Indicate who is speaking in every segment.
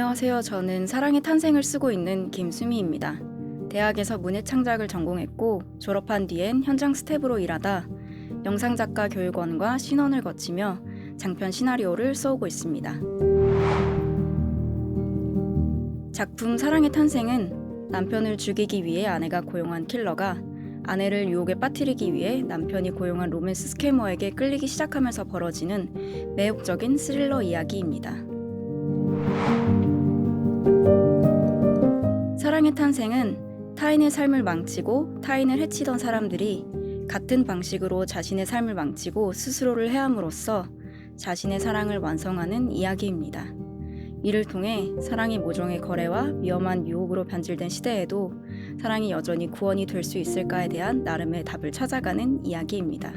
Speaker 1: 안녕하세요. 저는 사랑의 탄생을 쓰고 있는 김수미입니다. 대학에서 문예 창작을 전공했고 졸업한 뒤엔 현장 스텝으로 일하다 영상 작가 교육원과 신원을 거치며 장편 시나리오를 써오고 있습니다. 작품 사랑의 탄생은 남편을 죽이기 위해 아내가 고용한 킬러가 아내를 유혹에 빠뜨리기 위해 남편이 고용한 로맨스 스캐머에게 끌리기 시작하면서 벌어지는 매혹적인 스릴러 이야기입니다. 사랑의 탄생은 타인의 삶을 망치고 타인을 해치던 사람들이 같은 방식으로 자신의 삶을 망치고 스스로를 해함으로써 자신의 사랑을 완성하는 이야기입니다. 이를 통해 사랑이 모종의 거래와 위험한 유혹으로 변질된 시대에도 사랑이 여전히 구원이 될 수 있을까에 대한 나름의 답을 찾아가는 이야기입니다.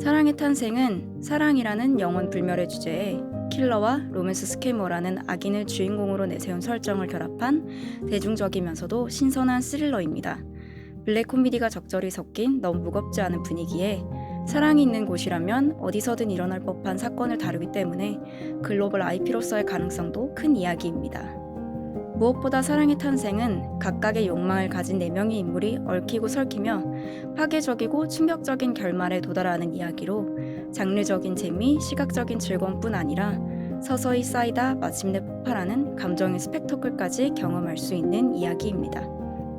Speaker 1: 사랑의 탄생은 사랑이라는 영원 불멸의 주제에 킬러와 로맨스 스캐머라는 악인을 주인공으로 내세운 설정을 결합한 대중적이면서도 신선한 스릴러입니다. 블랙 코미디가 적절히 섞인 너무 무겁지 않은 분위기에 사랑이 있는 곳이라면 어디서든 일어날 법한 사건을 다루기 때문에 글로벌 IP로서의 가능성도 큰 이야기입니다. 무엇보다 사랑의 탄생은 각각의 욕망을 가진 네 명의 인물이 얽히고 설키며 파괴적이고 충격적인 결말에 도달하는 이야기로 장르적인 재미, 시각적인 즐거움뿐 아니라 서서히 쌓이다 마침내 폭발하는 감정의 스펙터클까지 경험할 수 있는 이야기입니다.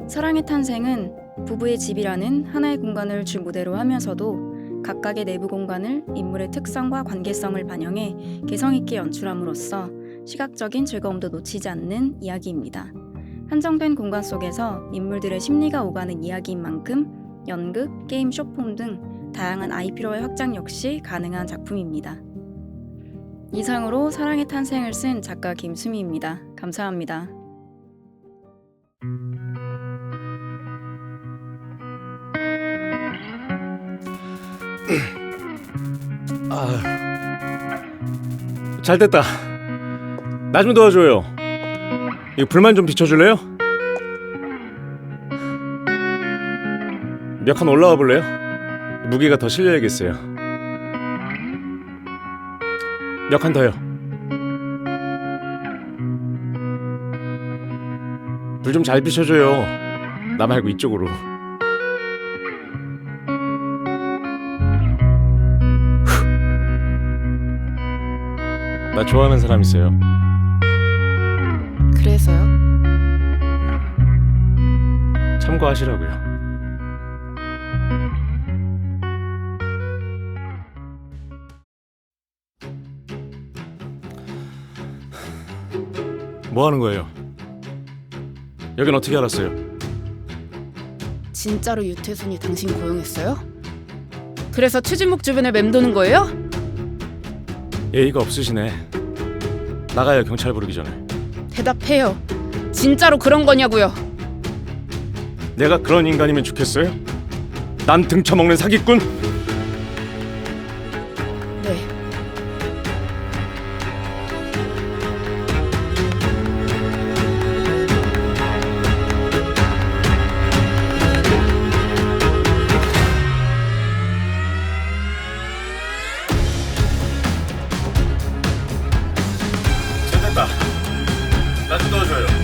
Speaker 1: 사랑의 탄생은 부부의 집이라는 하나의 공간을 주 무대로 하면서도 각각의 내부 공간을 인물의 특성과 관계성을 반영해 개성 있게 연출함으로써 시각적인 즐거움도 놓치지 않는 이야기입니다. 한정된 공간 속에서 인물들의 심리가 오가는 이야기인 만큼 연극, 게임, 쇼폼 등 다양한 IP로의 확장 역시 가능한 작품입니다. 이상으로 사랑의 탄생을 쓴 작가 김수미입니다. 감사합니다.
Speaker 2: 아, 잘 됐다. 나 좀 도와줘요. 이거 불만 좀 비춰줄래요? 몇 칸 올라와 볼래요? 무게가 더 실려야겠어요. 몇 칸 더요. 불 좀 잘 비춰줘요. 나 말고 이쪽으로. 나 좋아하는 사람 있어요.
Speaker 3: 그래서요?
Speaker 2: 참고하시라고요. 뭐 하는 거예요? 여긴 어떻게 알았어요?
Speaker 3: 진짜로 유태순이 당신 고용했어요? 그래서 최진목 주변에 맴도는 거예요?
Speaker 2: 예의가 없으시네. 나가요 경찰 부르기 전에.
Speaker 3: 대답해요. 진짜로 그런 거냐고요?
Speaker 2: 내가 그런 인간이면 좋겠어요? 난 등쳐먹는 사기꾼? 多少？